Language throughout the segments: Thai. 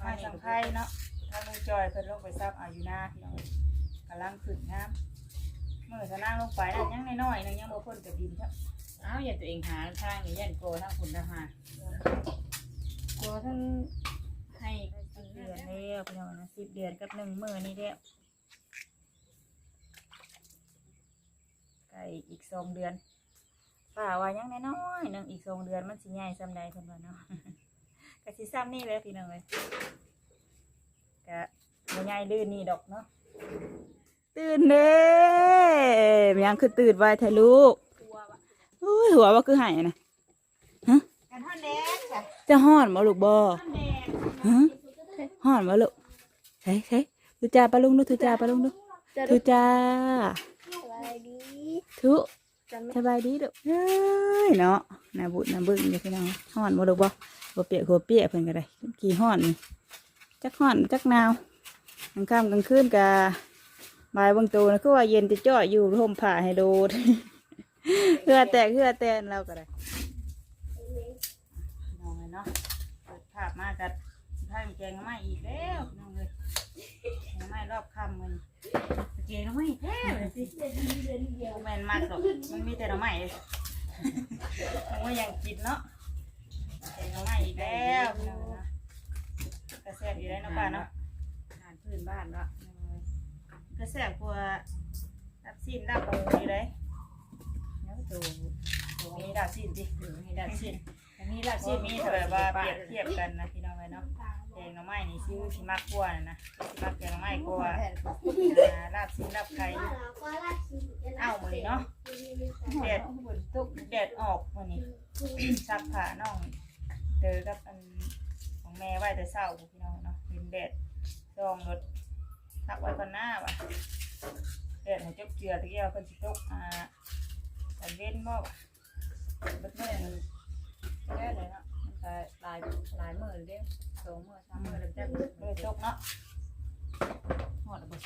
ไม่สังไพ่เนาะถ้าลุงจอยเพิ่นลงไปซับเอาอยู่หน้าพี่น้องกำลังขึ้นงามเมื่อจะนั่งลงไปนั่นยังน้อยๆนึงยังบ่พ้นจากดินครับอ้าวอย่าตัวเองหาทางนี่ยันโกทั้งคุณทหารโกทั้งให้สิบเดือนแล้วพี่น้องนะสิบเดือนกับหนึ่งมื้อนี่แล้ไก่อีกสองเดือนป่าว่ายังน้อยๆหนึงอีกสองเดือนมันสิใหญ่ซำใดเพิ่นว่าเนาะ ก็สิซ้ำนี่เลยพี่น้องเอ้ยก็บ่ใหญ่ลื่นนี่ดอกเนาะตื่นเด้มันยังคือตื่นไวแท้ลูกโอ้ยหัวว่าคือหายนะกันท่อนแดงจ้ะจะห่อนบ่ลูกบ่ท่อนแดงฮะห่อนบ่ลูกใช่ใช่ทุจ้าปะลุงดูทุจ้าปะลุงดูทุจ้าอะไรดีทุ สบายดีลูกเอ้ยเนาะน่าบุญน่าบึ้งอยู่พี่น้องห่อนบ่ลูกบ่บ่เปียกหัวเปียกเพิ่นก็ได้กี่ห่อนนี่จักห่อนจักหนาวกลางค่ำกลางคืนก็บ่ายบางตัวนะคือว่าเย็นจะจ่อยอยู่ห่มผ้าให้โดดเหือแตกเหือแตนเราก็ได้น้องเนาะเปิดภาพมากัดถ้าแกงมาอีกแล้วน้องเลยแกงไม่รอบค่ำมัน กงไม่แท้เลยสิแมนมากหรอกมันมีแต่หน่อไม้เลยมันก็ยังกินเนาะแกงหน่อไม้อีกแล้วน้องเนาะกระแซบอยู่ได้เนาะป้าเนาะอาหารพื้นบ้านเนาะกระแซบกว่าดับซีนดับโอ้ยเลยแล้วตัวมีดับซีนดิหรือให้ดัดชิ้นอันนี้ละซีมีแบบว่าเปรียบเทียบกันนะพี่น้องไว้เนาะแกงหน่อไม้นี่ชื่อชิมักกว่าน่ะนะชิมักแกงหน่อไม้กว่าอ่าลาบซีนลาบไข่เอ้ามือนี้เนาะแดดฝนตกแดดออกมือนี้ซักผ้าน้องเจอกับอันของแม่ไว้แต่เช้าพี่น้องเนาะเห็นแดดซองรถทักไว้ก่อนหน้าว่ะแดดให้จกเจือตะเกียบเพิ่นสิตกอ่าตอนเว้นบ่วะเบิดมื้อนี้แค่เลยเนาะมันก็หลายหลายมื้อเด้ สองมื้อสามมื้อแล้วจักเลยตกเนาะหอดบ่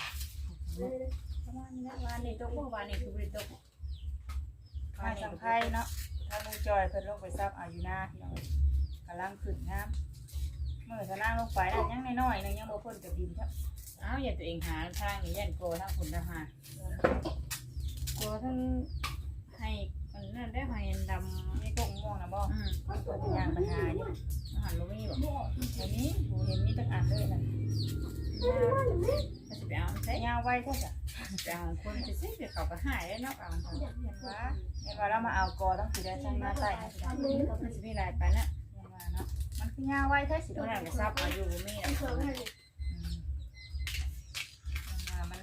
ประมาณนี้นะวันนี้ตกเมื่อวานนี้คือบ่ได้ตกมาสังไพ่เนาะถ้าลุงจอยเพิ่นลงไปซับอายู่หน้าพี่น้องกำลังขึ้นน้ำเมื่อจะนั่งลงไปนั่นยังน้อยๆนึงยังบ่พ้นจากดินครับอ้าวอย่าตัวเองหาทางนี่ยันโกทั้งคุณทหารโกทั้งให้ นนั้นได้ให้ดำมีกงม่วงนะบ่อืมเพิ่นจะย่างไปหาอยู่อาหารบ่มีบ่อันนี้ผู้เห็นมีตั้งอันเลยนะก็สิไปเอาใส่ยาวไว้แท้จ้ะไปเอาคนจะซื้อเดี๋ยวเขาก็หายแล้วเนาะเอาเถอะเห็นว่าเห็นว่าเรามาเอากอต้องสิได้ใช้มาใต้ให้สิได้มันสิมีหลายไปนะเห็นว่าเนาะมันคือยาวไว้แท้สิตัวโดนนั้นก็ซับเอาอยู่บ่มีอะอืมเห็นว่ามัน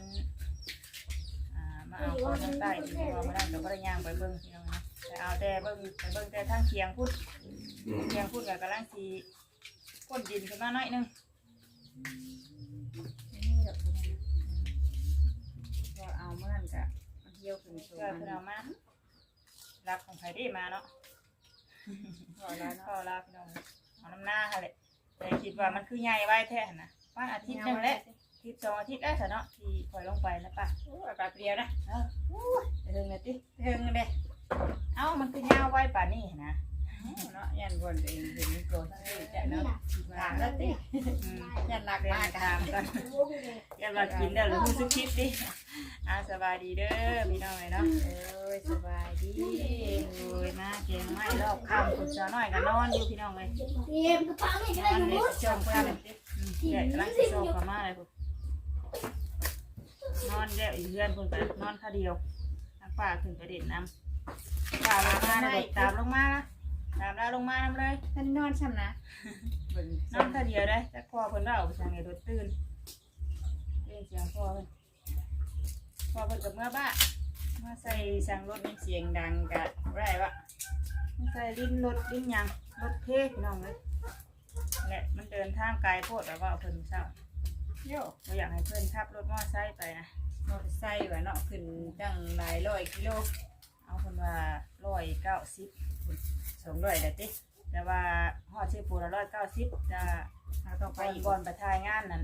อ่ามาเอากอทางใต้ที่ว่ามาได้ก็บ่ได้ย่างไปเบิ่งพี่น้องนะ แต่เอาแต่เบิ่งไปเบิ่งแต่ทางเคียงพุ่นเพียงพูดกับกำลังสีก้นดินขึ้นมาหน่อยนึงนี่ดอกตัวนั้นก็เอาเมื่อนั้นก็มันเที่ยวขึ้นโซเพื่อมัเพื่อนเอามารักของไผได้มาเนาะพอแล้วก็ลาพี่น้องเอาน้ำหน้าค่ะเลยแต่คิดว่ามันคือใหญ่ไว้แท่นนะวันอาทิตย์นึงแหละทิตย์สองอาทิตย์ได้วเนาะที่ปล่อยลงไปนะป่ะอ้ยแป๊บเดียวนะเออจะถึงนาทีถึงเด้ เอ้ามันคือยาวไว้ป่านนี้นะเนาะยันบนเองเห็นมีโกรธที่จะเนาะถามถามแล้แล้ววติติอืมยันรักเรียมากนกัถามนกันอย่ามากินเด้อหรือรู้สึกคิดดิอ่าสบายดีเด้อพี่น้องเลยเนาะเอ้ยสบายดีโอ้ยมาเกงไม่รอบค่ำคุณสาวน้อยก็นอนอยู่พี่น้องเลยเกมกระเป๋าไม่นได้อนรู้เด็กจอมค่ำอืมแดดกำลังสิโซกเข้ามาเลยพุ่นนอนแล้วอีกเพื่อนพุ่นไปนอนค่าเดียวทางป่าขึ้นไปเด็ดน้ำ ป่าลงมาเลยตามลงมานะตามแล้วลงมาน้ำเลยท่านนอนช่ำนะเบิ่งนอนค่าเดียวได้แต่พ่อเพิ่นเราไปสั่งไอ้รถตื่นเล่นเสียงพ่อเพิ่นพ่อเพิ่นกับเมื่อบ้านเมื่อใส่สั่งรถนี่เสียงดังกะไรวะใส่ลิ้นรถลิ้นหยังรถเพ่พี่น้องเลยแหละมันเดินทางไกลโพดแบบว่าเพิ่นเศร้าโย่เราอยากให้เพิ่นขับรถมอไซค์ไปนะมอเตอร์ไซค์ว่ะเนาะขึ้นจังหลายร้อยกิโล เอาเพิ่นว่าร้อยเก้าสิบสองร้อยแล้วติแต่ว่าฮอดชื่อปูละร้อยเก้าสิบจะเราต้องไปไปอีอีกกก่อนไปทายงานนั่น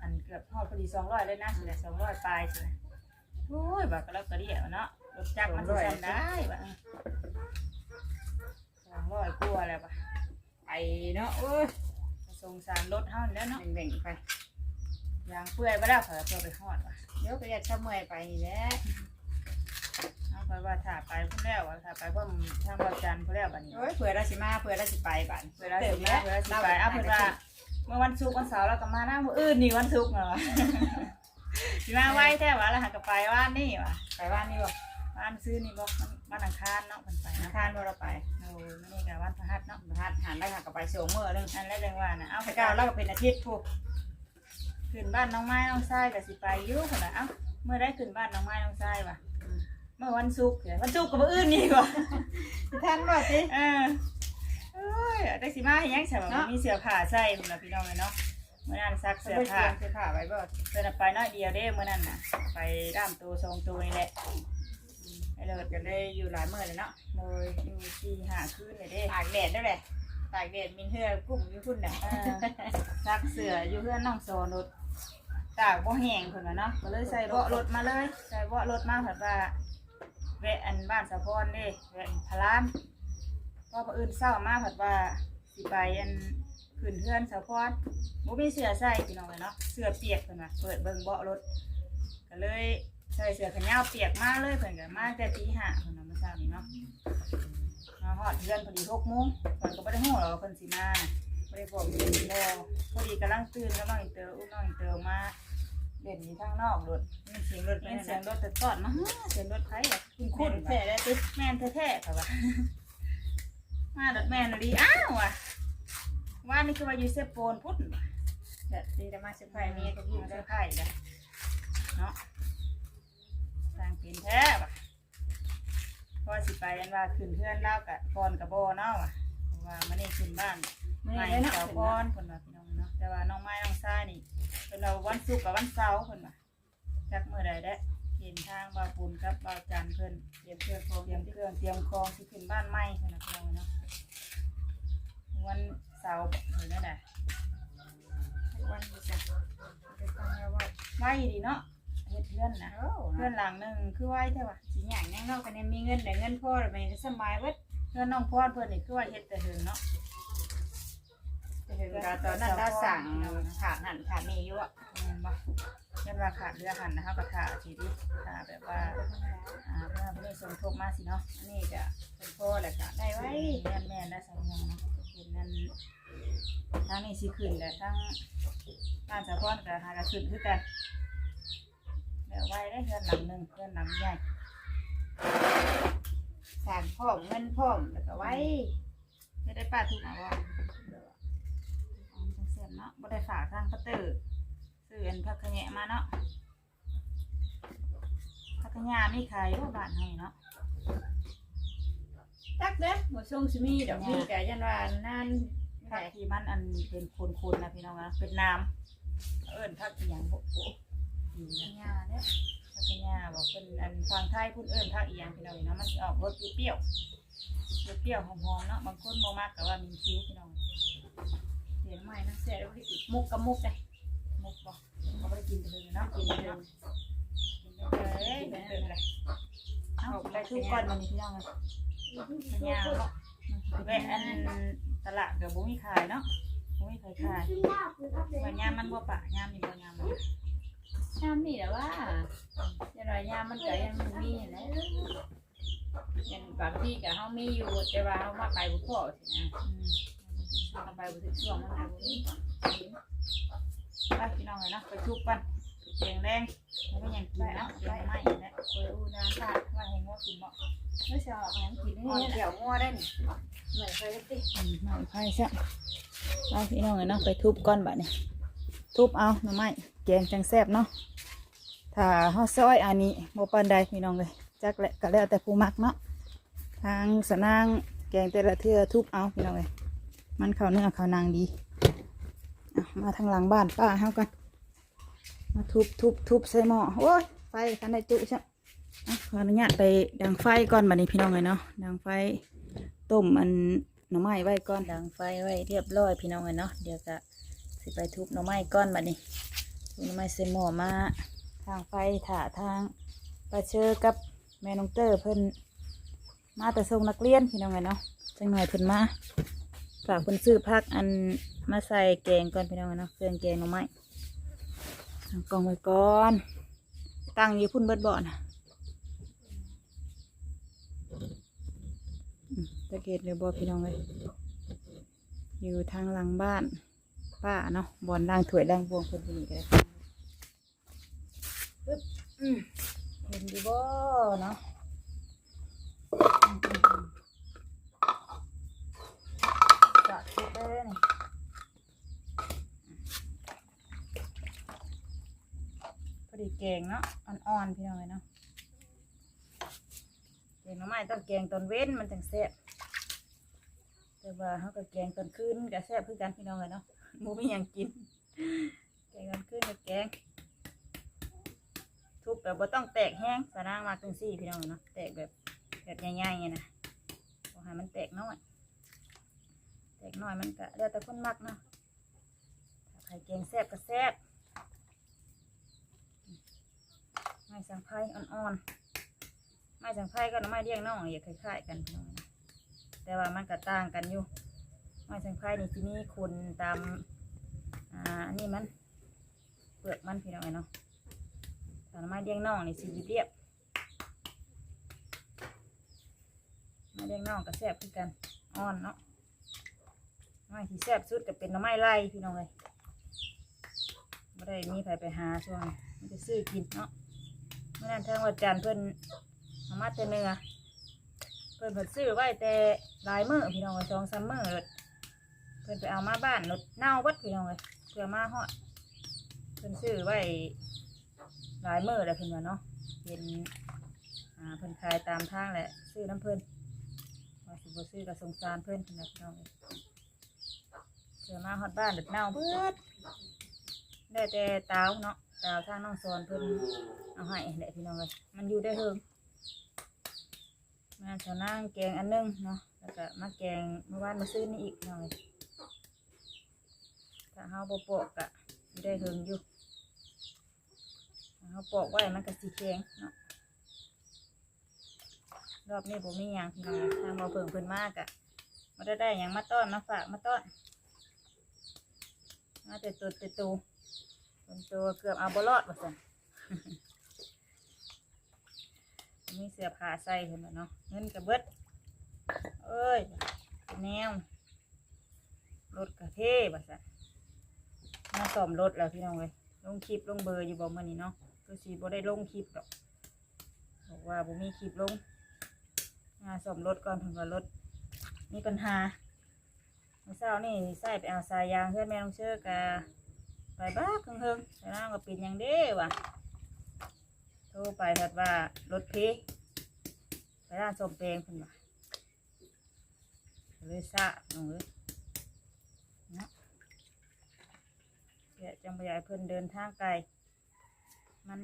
อันเกือบฮอดพอดีสองร้อยเลยนะแต่สองร้อยปลายสินะโอ้ยบักกะแล้วกระเดียวเนาะรถจักรมันสิทำได้บ่ะสองร้อยกว่าแล้วปะไปเนาะเอ้ยสสงสารรถเฮานี่แหล้วเนาะแบ่งๆไปยางเปื่อยไปแล้วเผื่อเพื่อไปฮอดว่ะเดี๋ยวก็อยากชะเมื่อยไปนี่แหละ เอาไปว่าถ้าไปพุ่นแล้วว่าถ้าไปเพิ่มทางบ่จันทร์พุ่นแล้วบัดนี้โอ้ยเผื่อเราสิมาเผื่อเราสิไปบัดเวลาสิมาเวลาสิไปเอาเพิ่นว่าเมื่อวันศุกร์วันเสาร์เราก็มานั่งมื้ออื่นนี่วันศุกร์เหรอวะสิมาไว้แท้ว่าแล้วหักก็ไปว่านนี่ว่ะไปบ้านนี่บ่บ้านซื้อนี่บ่มันวันอังคารเนาะเพิ่นไปธนาเนาะคารบ่เราไปโอ้ยมื้อนี้ก็วันพฤหัสเนาะหัดหันได้หักกับไปสองมื้อนึงอันแรกจังว่าน่ะเอาพไประก้าเจ้าวเราก็เป็นอาทิตย์ผู้ขึ้นบ้านน้องไม้น้องทรายก็สิไปอยู่พุ่นน่ะเอ้าเมื่อได้ขึ้นบ้านน้องไม้น้องทรายว่ะ เมื่อวันศุกร์เดี๋ยววันศุกร์ก็บ่อื่นนี่ว่ะท่านบ่สิเออเอ้ยได้สิมาเฮ็ดหยังใช่บ่เนาะมีเสื้อผ้าใส่พุ่นน่ะพี่น้องเอ้ยเนาะมื้อนั้นซักเสื้เสื้ออผ้าผ้าเสื้อผ้าไว้บ่เดินไปน้อยเดียวเด้เมื่อนั้นน่ะ ไปร่ามตัวทรงตัวนี่แหละไอ้เลิศก็เลยอยู่หลายมื้อเลยเนาะเลยอยู่ที่หาคืนเลยเด้ตากแดดด้วยแหละตากแดดมินเฮือกลุ่มอยู่พุ่นน่ะเออซักเสื้ออยู่เพื่อนน้องโซนรถตากบ่แห้งเพิ่นว่าเนาะก็เลยใส่เบาะรถมาเลย ใส่เบาะรถมาเพิ่นว่า แวะอันบ้านสะพรเด้แวะพารามพอพออื่นเช้ามาเพิ่นว่าสิไปอันขึ้นเพื่อนสะพรบ่มีเสื้อใส่พี่น้องเอ้ยเนาะเสื้อเปียกเพิ่นว่าเปิดเบิ่งเบาะรถก็เลยใส่เสื้อแขนยาวเปียกมากเลยเพิ่นก็มาแต่ตีห้าเพิ่นน่ะเมื่อเช้านี้เนาะมาฮอดเดือนพอดี6โมงเพิ่นก็บ่ได้ฮู้หรอกเพิ่นสิมาบ่ได้บอกเพิ่นบ่พอดีกำลังตื่นกำลังอินเตอร์อุ้มน้องอินเตอมา เล่นอยู่ทางนอกรถมีเสียงรถเป็เป็นนเสีเสียยงงรรถถแต่ตอดมาฮึเสียงรถไผแบบคุ้คุ้นนๆแท้ว่ะได้ติแม่นแท้ๆค่ะว่ามารถแม่นดีอ้าวว่ะว่านี่คือว่าอยู่เซโปนพุ่นว่ะแบบดีแต่มาเซอร์ไพรส์เมียก็ออยู่ยู่เซได้อร์ไพรส์จ้ะเนาะสร้างเป็นแท้ว่ะพอสิไปยันว่าขึ้นเพื่อนเล่ากับพรกับโบเนาะว่ะเพราะว่ามันนี่ขึ้นบ้านไม่ไม่ได้เนาะเสาพรคนว่าพี่น้องเนาะแต่ว่าน้องไม้น้องซ้ายนี่ เป็นเราวันศุกร์กับวันเสาร์คนว่าจักเมื่อใดได้เห็นทางบ่าวปูนกับบ่าวจันทร์เพิ่นเตรียมเครื่องเตรียมเครื่องเตรียมคองที่ขึ้นบ้านใหม่คนนะพี่น้องเนาะวันเสาร์เห็นได้ไหนวันนี้จ้ะจะฟังแล้วว่าไว้ดีเนาะเฮ็ดเพื่อนนะโอ้เพื่อนหลังหนึ่งคือไว้ใช่ปะสิหยังยังเนาะกันเนี่ยมีเงินได้เงินพอแล้วมันสบายเบิดเพื่อนน้องพอดเพื่อนนี่คือว่าเฮ็ดแต่เหิงเนาะแต่ถึงเราตอนนั้นเราสั่งขาดหันขาดนี่อยู่อะแม่นบ่เพื่อนว่าขาดเรือหันนะคะก็ถ่าสิดิถ่าแบบว่าอ่าเพื่อนเพื่อนสมทบมาสิเนาะอันนี้จะเป็นพ่อแหละค่ะได้ไว้ไว้แม่นแม่นได้สองอย่างเนาะเห็นนั่นทางนี้สิขึ้นแต่ทางบ้านสะพอนกับหากระขึ้นคือกันเดี๋ยวไว้ได้เพื่อนหลังหนึ่งเพื่อนหลังใหญ่สั่งพร้อมเงินพร้อมแล้วก็ไว้ไม่ได้ป้าทุกเอาว่าอ๋อจังเสีย นเนาะบ่ได้ฝากทางพัตเตอร์ซื้ออันพักขะแงะมาเนาะพักขะแงะมีขายรูปบ้านเฮานี่เนาะตักเด้อหมดทรงสิมีดอกมีแต่ยันว่านั่นพักที่มันอันเป็นโคนๆนะพี่น้องนะเป็นน้ำเอิ้นพักอีหยังบ่โอ้ดีนะยาเนี่ยพักขะแงะบอกเป็นอันฟังไทยพูดเอิ้นพักอีหยังพี่น้องนี่เนาะมันสิออกรสเปรี้ยวๆเปรี้ยวๆหอมๆเนาะบางคนบ่มักก็ว่ามีคิ้วพี่น้อง เดี๋ยวใหม่นะเสียแล้วอีกมุกกับมุกเลยมุกบ่เขาบ่ได้กินเลยเนาะกินเลยเนาะกินเลยเป็นเป็นอะไรเอาไปทุกก้อนมันนี่พี่น้องเลยพญาเนาะแวะอันตลาดกับบุ้มีขายเนาะบุ้มีขายขายว่ายามมันบ่ปะยามนี่บ่ยามมันยามนี่แหละว่ายันว่ายามมันก็ยังมีแหละยันบางที่ก็เฮามีอยู่แต่ว่าเฮามาไปบ่พอสินะ อืมเฮาไปบ่ถึงช่วงมันน่ะบ่มีไปพี่น้องเลยนะไปทุกกันแดงแดงแล้วก็ยังกินนะไปไม่แหละเอออูน้ำค่ะว่าให้งัวกินเนาะไม่ใช่ออกหยังกินอ่อนนี่เกี่ยวงัวได้นี่เหมือนเคยติอืมไม่ไผ่ซะไปพี่น้องเลยเนาะไปทุบก้อนแบัดนี้ทุบเอาหน่อไม้แกงจังแซ่บเนาะถ้าเฮาซอยอันนี้บ่ปานใดพี่น้องเลยจักแหละก็แล้วแต่ผู้มักเนาะทางสนางแกงแต่ละเทือทุบเอาพี่น้องเลย มันเข้าเนื้อเข้านางดีมาทางหลังบ้านป้าเฮากันมาทุบทุบทุบใส่หม้อโอ้ยไฟคันได้จุใช่อะขออนุญาตไปดังไฟก่อนบัดนี้พี่น้องเลยเนาะดังไฟต้มอันหน่อไม้ไว้ก่อนดังไฟไว้เรียบร้อยพี่น้องเลยเนาะเดี๋ยวจะสิไปทุบหน่อไม้ก่อนบัดนี้ทุบหน่อไม้ใส่หม้อมาทางไฟถ่าทางปลาเชอกับแม่น้องเตอร์เพิ่นมาแต่ส่งนักเรียนพี่น้องไงเนาะจังหน่อยเพิ่นมา ฝากคนซื้อพักอันมาใส่แกงก่อนพี่น้องเนาะเครื่องแกงหน่อไม้กองไว้ก่อน ตั้งอยู่พุ่นเบิดบ่อนะตะเกียบเลยบ่พี่น้องเลยอยู่ทางหลังบ้านป้าเนาะบอนล่างถวยล่างบวงเพิ่นไปนี่ก็ได้ปึ๊บอืมเห็นดีบ่เนาะ อืมอืมอืมจัดเสร็จเลยนี่พอดีแกงเนาะอ่อนๆพี่น้องเลยเนาะแกงหน่อไม้ต้องแกงตอนเว้นมันจังแซ่บแต่ว่าเขาก็แกงตอนคืนก็แซ่บคือกันพี่น้องเลยเนาะหมูมีหยังกิน แกงกันขึ้นกับแกงทุบแบบบ่ต้องแตกแห้งสะนางมากจังซี่พี่น้องเนาะแตกแบบแบบใหญ่ๆไงนะบ่ให้มันแตกน้อย แตกน้อยมันก็แล้วแต่คนมักเนาะถ้าใครแกงแซ่บก็แซ่บไม้สังไพรอ่อนๆไม้สังไพรก็หน่อไม้เลี้ยงน้องอย่าคล้ายๆกันน้องนะแต่ว่ามันก็ต่างกันอยู่ไม้สังไพรนี่ที่นี่คุณตามอ่าอันนี่มันเปลือกมันพี่น้องเนาะแต่ไม้เลี้ยงน่องนี่สีเรียบไม้เลี้ยงน่องก็แซ่บคือกันอ่อนเนาะ ไม้ที่แซ่บสุดก็เป็นหน่อไม้ไล่พี่น้องเลยไม่ได้มีใครไปหาช่วงนี้มันจะซื้อกินเนาะเมื่อนั้นทางวัดจันเพิ่นเอามาแต่เนื้อเพิ่นเพิ่นซื้อไว้แต่ลายมื้อพี่น้องเลยสองสามมือเลยเพิ่นไปเอามาบ้านรถเน่าวัดพี่น้องเลยเพื่อมาฮอดเพิ่นซื้อไว้ลายมื้อแล้วเพิ่อนว่าเนาะเป็นอ่าเพิ่อนขายตามทางแหละซื้อน้ำเพิ่นว่าสิบซื้อก็สงสารเพิ่นเพิ่นพี่น้องเลย เพื่อมาฮอดบ้านรถเน่าเบิดได้แต่ตาวเนาะตาวทางน้องสอนเพิ่นเอาให้แหละพี่น้องเลยมันอยู่ได้เฮิงมาชาวนางแกงอันหนึงเนาะแล้วก็มาแกงเมื่อวานมาซื้อนี่อีกพี่น้องเลยถ้าเฮาบ่ปอกะได้เฮิงอยู่ถ้าเฮาปอกไว้มันก็สิแข็งเนาะรอบนี้บ่มีหยังพี่น้องทางบ่เพิ่งเพิ่นมากอะมาได้ได้หยังมาต้อนมาฝากมาต้อน มาแต่ตัวแต่ตัวคนตัวเกือบเอาบ่รอดว่าซั่นมีเสื้อผ้าใส่เพิ่นว่าเนาะเงินก็เบิดเอ้ยแนวรถกระเทว่าซั่นมาซ่อมรถแล้วพี่น้องเลยลงคลิปลงเบอร์อยู่บ่มื่อนี้เนาะคือสีบ่ได้ลงคลิปดอกบอกว่าบ่มีคลิปลงมาซ่อมรถก่อนเพิ่นว่ารถมีปัญหา มื่อเช้านี่ใส่ไปเอาสายยางเพื่อนแม่ลงเชื่อกะไปบ้าเฮิงเฮิงๆแต่น้าก็ปิดยังเด้วะโทรไปเถิดว่ารถเพไปร้านสมแปลงเพิ่นว่าเลยซะน้องเอ้ยเดี๋ยวจังพยายเพิ่นเดินทางไกลมัน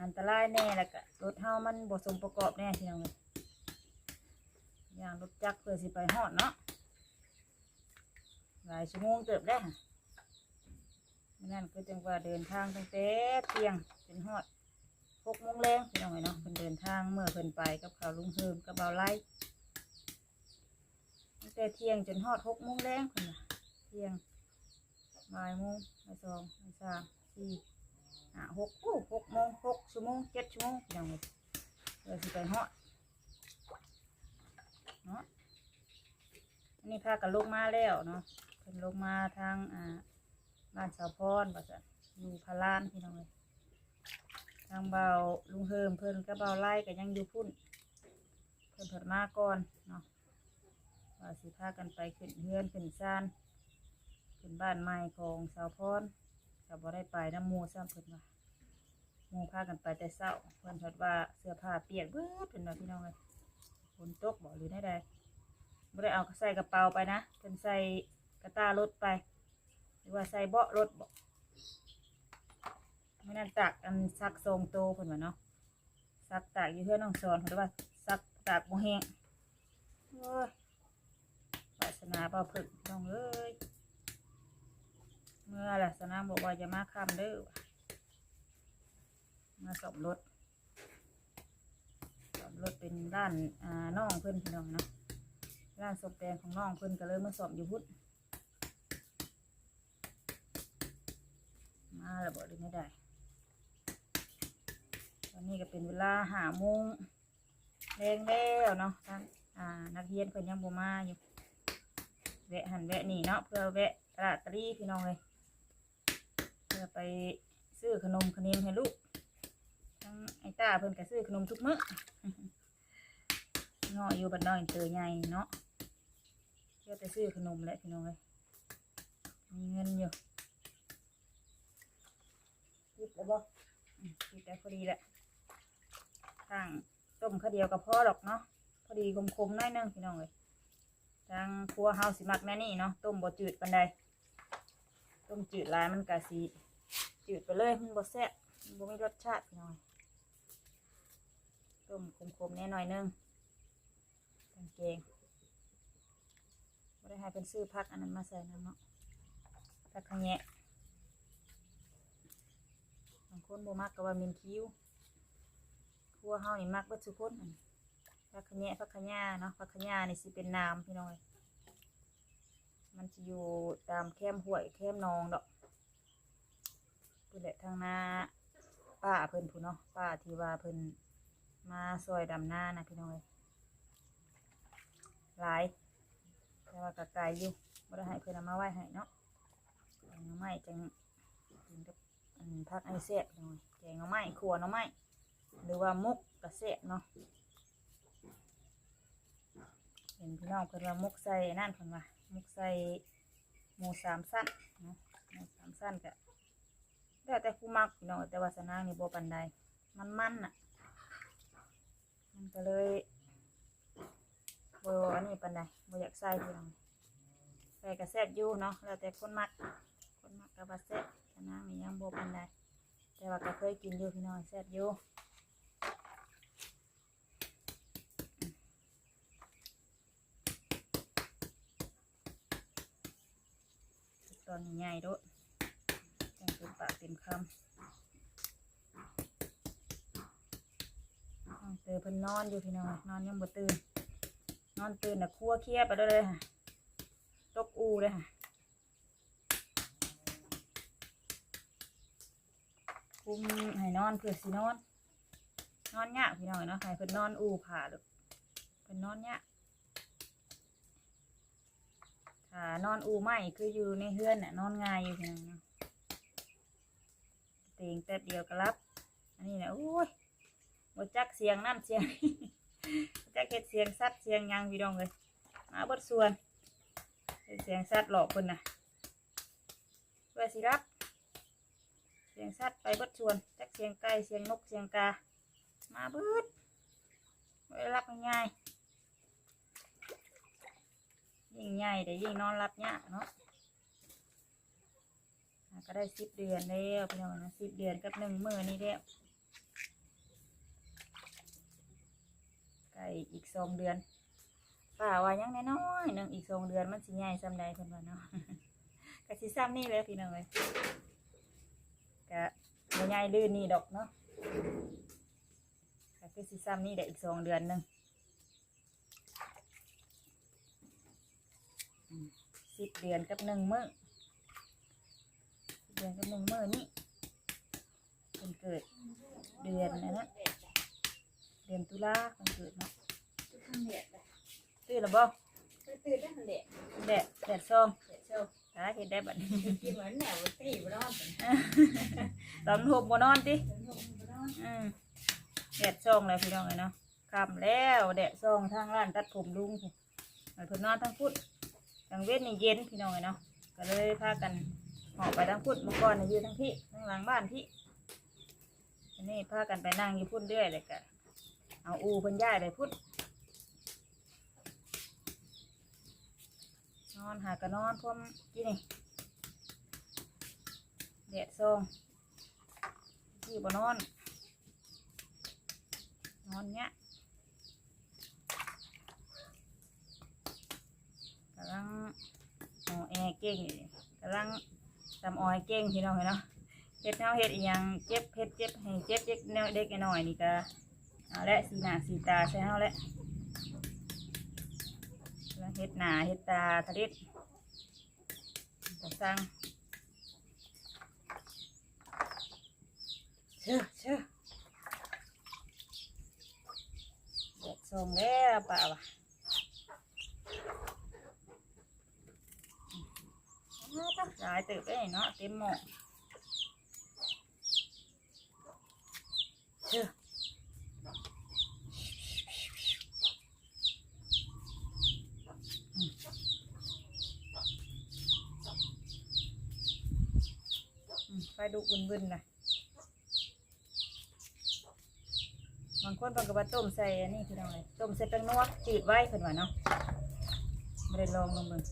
อันตรายแน่แล้วก็รถเฮามันบ่สมประกอบแน่พี่น้องเอ้ยอย่างรถจักรเพื่อสิไปฮอดเนาะ หลายชั่วโมงเติบได้ค่ะนั่นก็จังว่าเดินทางตั้งแต่เที่ยงจนฮอดหกโมงแรงพี่น้องเอ้ยเนาะเพิ่นเดินทางเมื่อเพิ่นไปกับเขาลุงเฮิมกับเบาไล่ตั้งแต่เที่ยงจนฮอดหกโมงแรงเพิ่นน่ะเที่ยงบ่ายโมงบ่ายสองบ่ายสามสี่ห้าหกโอ้หกโมงหกชั่วโมงเจ็ดชั่วโมงอย่างนี้เดี๋ยสิไปเหาะเนาะอันนี้พากันลงมาแล้วเนาะ เพิ่นลงมาทางอ่าบ้านสาวพรบ่จ้ะอยู่พารานพี่น้องเลยทางเบาลุงเฮิมเพิ่นก็เบาไล่ก็ยังอยู่พุ่นเพิ่นเพิ่นมาก่อนเนาะว่าสิพากันไปขึ้นเฮือนขึ้นซานเป็นบ้านใหม่ของสาวพรกับบ่ได้ไปน้ำมูซ้ำเพิ่นว่ามูพากันไปแต่เช้าเพิ่นเพิ่นว่าเสื้อผ้าเปียกเบิดเพิ่นว่าพี่น้องเลยฝนตกบ่หรือได้ใดบ่ได้เอาใส่กระเป๋าไปนะเพิ่นใส่ กระตารถไป หรือว่าใส่เบาะรถบ่ไม่นั่นตากอันซักทรงโตเพิ่นว่าเนาะซักตากอยู่เพื่อนน้องสอนเพิ่นว่าซักตากบ่แห้งโอ้ยวาสนาเบาผึ่งน้องเอ้ยเมื่อลักษณะบอกว่าจะมาคำเด้อว่ะมาสอบรถสอบรถเป็นด้านอ่าน้องเพื่อนพี่น้องเนาะร้านสบแปลงของน้องเพิ่อนก็เลยมาสอบอยู่พุทธ มาแล้วบอกได้ไม่ได้ตอนนี้ก็เป็นเวลาหาโมงแรงแล้วเนาะท่านอ่านักเรียนเพิ่นยังบ่มาอยู่แวะหันแวะนี่เนาะเพื่อแวะตลาดตะลี่พี่น้องเลยเพื่อไปซื้อขนมขนมให้ลูกทั้งไอ้ตาเพิ่นก็ซื้อขนมทุกมื้อเงาะอยู่บันดอยเตอใหญ่เนาะเพื่อไปซื้อขนมแหละพี่น้องเลยมีเงินอยู่ แล้วบ่อืมคิดแล้วพอดีแหละตั้งต้มข้าวเดียวกับพ่อหรอกเนาะพอดีคมๆหน้อยนึงพี่น้องเลยทางครัวเฮาสิมักแน่นี่เนาะต้มบ่จืดปานใดต้มจืดลายมันกะสีจืดไปเลยมันบ่แซ่บมันบ่มีรสชาติพี่น้องต้มคมๆแน่หน่อยนึงกางเกงบ่ได้ให้เป็นซื้อพักอันนั้นมาใส่น้ำเนาะพักขะแยะ บางคนบ่มักก็ว่ามินคิ้วครัวเฮานี่มักเบิดทุกคนอันพักขะแยะพักขย่าเนาะพักขย่านี่สิเป็นน้ำพี่น้อยมันจะอยู่ตามแคมห้วยแคมนองดอกนี่แหละทางหน้าป้าเพิ่นผู้เนาะป้าที่ว่าเพิ่นมาซอยดำหน้านะพี่น้อยหลายแต่ว่ากะไก่อยู่บ่ได้ให้เพิ่นเอามาไว้ให้เนาะแกงหน่อไม้จัง อันพักไอแซ่บหน่อยแกงหน่อไม้ขัวหน่อไม้หรือว่ามุกกระแซ่บเนาะเห็นพี่น้องเพิ่นว่ามุกใส่นั่นเพิ่นว่ามุกใส่หมูสามสั้นเนาะหมูสามสั้นกะแล้วแต่ผู้มักพี่น้องแต่ว่าสนางนี่บ่ปานใดมันมันน่ะมันก็เลยบอันนี้ปันใดบอยากใส่พี่น้องใส่กระแซบอยู่เนาะแล้วแต่คนมักคนมักกับบะแซบ ชนะมียังโบปันใดแต่ว่าก็เคยกินอยู่พี่น้องแซ่บอยู่ตอนใหญ่ๆด้วยจังเต็มปากเต็มคำเตอเพิ่นนอนอยู่พี่น้องนอนยังบ่ตื่นนอนตื่นน่ะคั่วเครียดไปเลยเลยค่ะตกอูเลยค่ะ คุมให้นอนเพื่อสินอน นอนยากพี่น้อยเนาะให้เพิ่นนอนอู่ผ่าลูกเพิ่นนอนยากถ้านอนอู่ไม่คืออยู่ในเฮือนน่ะนอนง่ายอยู่พี่น้องเนาะเตียงแต่เดียวก็รับ อันนี้นะโอ้ยบ่จักเสียงนั่นเสียงนี่จะเฮ็ดเสียงสัตว์เสียงยังพี่น้องเลยมาบดส่วนเสียงสัตว์หลอกเพิ่นน่ะเพื่อสิรับ สียงสัตว์ไปเบดส่วนจักเสียงไก่เสียงนกเสียงกา มาเบิดไว้รับง่ายยิ่งใหญ่แต่ยิ่งนอนรับยากเนาะก็ได้สิบเดือนแล้วพี่น้องนะสิบเดือนกับหนึ่งมือนี่แล้วไก่อีกสองเดือนป่าว่ายังน้อยหนึ่งอีกสองเดือนมันสิใหญ่ซ้ำใดเพิ่นว่าเนาะก็สิซ้ำนี่เลยพี่น้องเลย ก็บ่ใหญ่ลื่นนี่ดอกเนาะก็คือสิซ้ำนี่ได้อีกสองเดือนหนึ่งอืมสิบเดือนกับหนึ่งมื้อสิบเดือนกับหนึ่งมื้อนี่เป็นเกิดเดือนนะนะเดือนตุลาวันเกิดเนาะทำเด็ดเลยตื่นแล้วบ่ตื่นได้ทำเด็ดแดดแดดซองเด็ดโชว์ ตาเห็นได้บัดนี้กินเหมือนแหนวตีบรอบตอนหกบ่นอนติเป็นหกรอบอืมแดดซองเลยพี่น้องเลยเนาะค่ำแล้วแดดซองทางร้านตัดผมลุงพุ่นให้เพิ่นนอนทั้งพุธทางเวทนี่เย็นพี่น้องเลยเนาะก็เลยพากันหอบไปทั้งพุธเมื่อก่อนน่ะอยู่ทั้งพี่ทั้งหลังบ้านพี่อันนี้พากันไปนั่งอยู่พุ่นเรื่อยเลยกะเอาอูเพิ่นย้ายไปพุ่น อนหากะนอนพร้อมกี่นี่แดดซองที่บ่นอน นอนเนี้ยกำลังอ๋อแอร์เก่งกำลังทำออยเก่งพี่น้องเห็นเนาะเฮ็ดเฮาเฮ็ดอีหยังเจ็บเฮ็ดเจ็บให้เจ็บเด็กน้อยเด็กน้อยนี่ก็เอาละสีหน้าสีตาใช่เฮาละ เฮ็ดหนาเฮ็ดตาทะเลจะสร้างเชื่อเชื่อเด็ดส่งแล้วป่าวะหลายตึกได้เนาะเต็มหม้อเชื่อ ไฟดูอุ่นๆนะบางคนเพิ่นก็ว่าต้มใส่อันนี้คือน้องเลยต้มใส่แป้งนัวจืดไว้เพิ่นว่าเนาะไม่ได้ลองลงเบิ่ง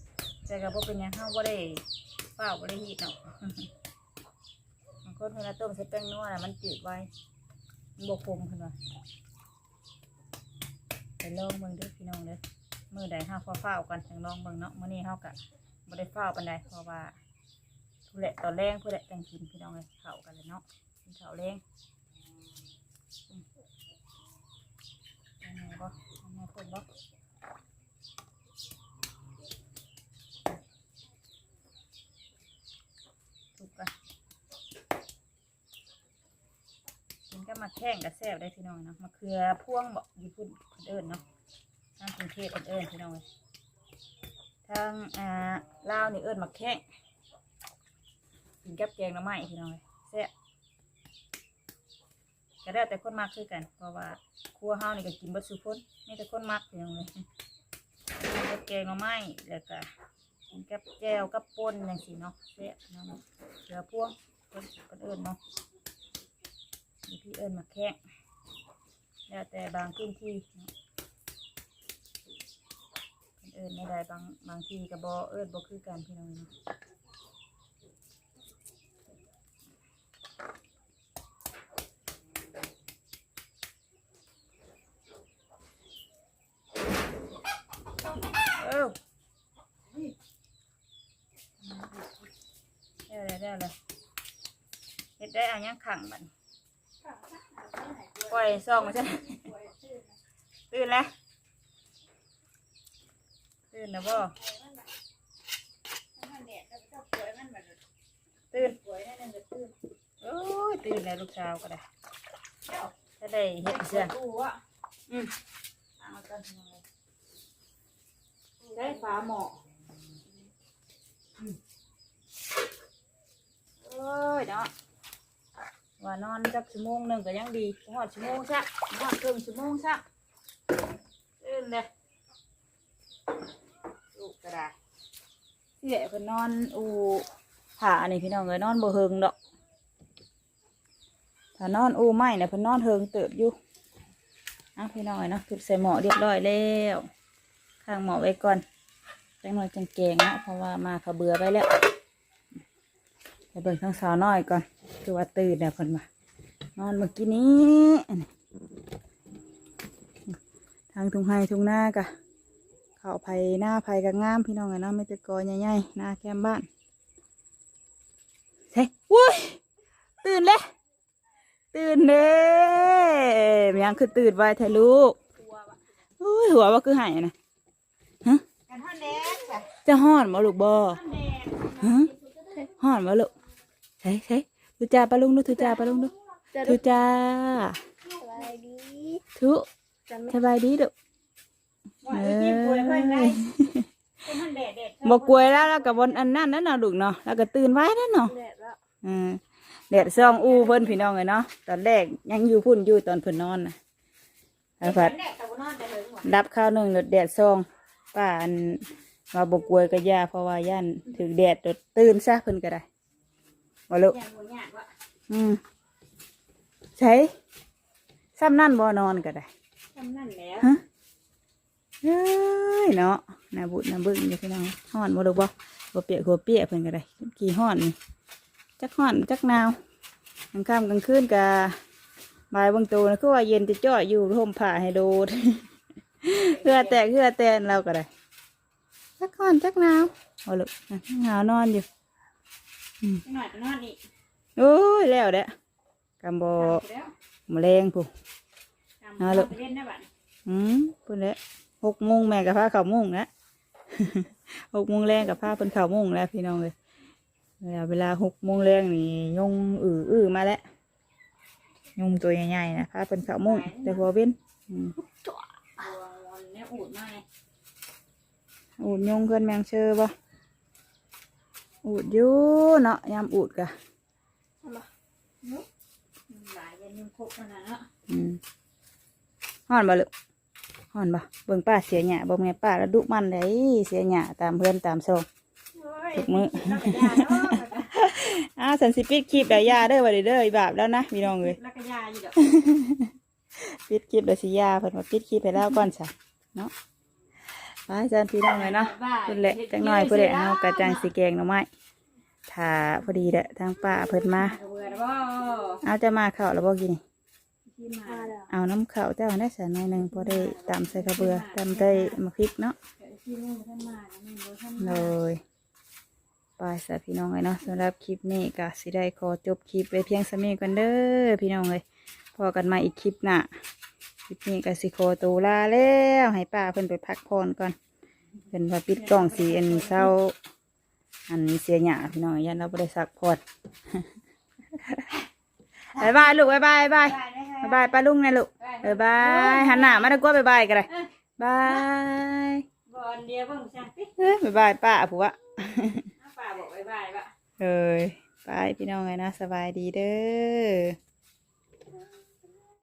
แต่ก็บ่เป็นยังเฮาวบ่ได้เฝ้าบ่ได้ฮีดเนาะบางคนเว่าต้มใส่แป้งนัวน่ะมันจืดไว้มันบ่คมเพิ่นว่าไปลองเบิ่งด้อพี่น้องเด้อมือใดเฮาพอเฝ้ากันจังลองเบิ่งเนาะมื้อนี้เฮาก็บ่ได้เฝ้าปานใดเพราะว่า ผู้แหละตอนแรงผู้แหละแต่งกินพี่น้องเลยเข่ากันเลยเนาะกินเข่าแรงอืมยังไงบ่ยังไงคนบ่ถูกกันกินก็มาแข่งกับแซ่บได้พี่น้องเนาะมะเขือพ่วงบอกยู่พุ่นคนเอิญเนาะทางกรุงเทพคนเอิญพี่น้องเลยทางอ่าลาวนี่เอิญมาแข่ง กินกับแกงหน้ำไม้พี่น้องเลยแซ่บก็ได้แต่คนมักคือกัน เพราะว่าครัวเฮานี่ก็กินเบัดสุพ้นนี่แต่คนมักพี่น้องเลยกินกับแกงหน้ำไม้แล้วก็กินกับแจ่วกับป่นอย่างสิเนาะแซ่บเน้องเสือพวงคนคนเอิญเนาะมีพี่เอิญมาแข้งแล้วแต่บางพื้นที่เนาะเอิญไม่ได้บางบางทีกับบอเอิญบ่คือกันพี่น้องเนาะ เอ้า ได้เลยได้เลยเฮ็ดได้เอันยังขังมันปล่อยซองมาใช่ตื่นแล้วตื่นแล้วบ่ตื่นโอ้ยตื่นแล้วลูกสาวก็ได้จะได้เฮ็ดเสื้ออืมเอาก่อนเอาเลยได้ฟ้าหมอก เอ้ยเนาะว่านอนจักชั่วโมงหนึ่งก็ยังดีหอดชั่วโมงซะหอดครึ่งชั่วโมงซะตื่นเลยลูกกระดาษที่เหลือเพิ่นนอนอูผ่านี่พี่น้องเอ้ยนอนบ่เฮิงดอกถ้านอนอูไม่เนี่ยเพิ่นนอนเฮิงเติบอยู่อะพี่น้องเอ้ยเนาะถูกใส่หมอเรียบร้อยแล้วข้างหมอไว้ก่อนจังหน่อยจังแกงเนาะเพราะว่ามาขาเบื่อไปแล้ว ไปเบิ่งทั้งสาวน้อยก่อนคือว่าตื่นแล้วคนมานอนเมื่อกี้นี้อันนี้ทางทุ่งไฮทุ่งนากะเขาไผ่หน้าไผ่กับงามพี่น้องอะเนาะไม่แต่กอใหญ่ๆหน้าแคมบ้านเฮ้ยวุ้ยตื่นเลยตื่นเด้มันยังคือตื่นไวแท้ลูกอุ้ยหัวว่าคือหายนะกันท่อนแดงค่ะจะห่อนมาลูกบอท่อนแดงฮะห่อนมาลูก ใช่ใช่ทุจ้าปลาลุงดูทุจ้าปลาลุงดูทุจ้าอะไรดีทุจะไม่สบายดีลูกว่าเออที่ป่วยเพื่อนได้เป็นท่อนแดดแดดบอกกล้วยแล้วแล้วกับบนอันนั้นนั่นน่ะลูกเนาะแล้วก็ตื่นไว้นั่นเนาะแดดแล้วอืมแดดซองอูเพิ่นพี่น้องเลยเนาะตอนแรกยังอยู่พุ่นอยู่ตอนเพิ่นนอนนะแล้วพัดแดดตะวันนอนแต่เหิงหมดรับข้าวหนึ่งแดดซองป้าอันมาบกกล้วยก็ยาเพราะว่าย่านถึงแดดโดดตื่นซะเพิ่นก็ได้ ว่าลูกยังบ่ยากว่าอืมใช่ซ้ำนั่นบ่นอนก็ได้ทำนั่นแล้วฮะเอ้ยเนาะน่าบุญน่าบึ้งอยู่พี่น้องฮ้อนบ่ลูกบ่บ่เปียกหัวเปียกเพิ่นก็ได้กี่ฮ้อนนี่จักฮ้อนจักหนาวกลางค่ำกลางคืนก็บายเบางตัวนะคือว่าเย็นจะจ่อยอยู่ร่มผ้าให้โดดเหือแตกเหือแตนเราก็ได้จักฮ้อนจักหนาวเอาลูกน่ะหาวนอนอยู่ หน่อยก็นอนอีกโอ้ยแล้วเด้อกำบ่แล้วมะเร็งผู้ทำไปเล่นได้บ้านอืมพูดแล้วหกโมงแม่กับพาเขาโมงนะหกโมงแรงกับผ้าเพิ่นเข่าวโมงแล้วพี่น้องเลยเวลาเวลาหกโมงแรงนี่ยงอืออือมาแล้วยงตัวใหญ่ๆนะผ้าเพิ่นเข่าวโมงแต่หัวเว้นอืมตัวเนี่ยอูดมาไงอูดยงเพื่อนแมงเชอบ่ อูดอยู่เนาะยามอูดกะหลายยันยุ่งคุกขนาดนั้นอืมห่อนบ่ลูกห่อนบ่เบิ่งป้าเสียหยาบ่แม่ป้าแล้วดุมันได้เสียหยาตามเพื่อนตามโซงทุกมื้อแล้วก็ยาเนาะอ้าวสันสิปิดคลิปเดี๋ยวยาเด้อบ่ได้เด้ออีบาปแล้วนะพี่น้องเอ้ยแล้วก็ยาอยู่ดอกปิดคลิปเดี๋ยวสิยาเพิ่นมาปิดคลิปไปแล้วก่อนซะเนาะ ไปจันพี่น้องเลยเนาะเพิ่นแหละจังน้อยเพิ่นแหละเฮากระจังสิแกงหน่อไม้ถ้าพอดีแหละทางป้าเพิ่นมาเบื่อแล้วบ่เอาจะมาข้าวแล้วบ่กินนี่ที่มาเอาน้ำข้าวเจ้าได้สันหน่อยหนึงพอได้ตำใส่กระเบือตำได้มาพริกเนาะที่นู่นท่านมาแล้วมันบ่ท่านเลมายไปสะพี่น้องเลยเนาะสำหรับคลิปนี้ก็สิได้ขอจบคลิปไว้เพียงสมีกันเด้อพี่น้องเลยพอกันมาอีกคลิปหน้าค ลิปนี้ก็สิขอตัวลาแล้วให้ป้าเพิ่นไปพักผ่อนก่อนเพิ่นว่าปิดกล้องสีอันเศร้า อันเสียหยาพี่น้องยันเราบ่ได้สักผ่อนบายบายลูกบายบายบายบายบายป้าลุงนะลูกบายบายหันหน้ามาตะกัวบายบายกันเลยบายบอลเดียวเบิ่งจ้ะพี่เอ้ยบายบายป้าผัวป้าบอกบ๊ายบายบ่เอ้ยไปพี่น้องไงนะสบายดีเด้อ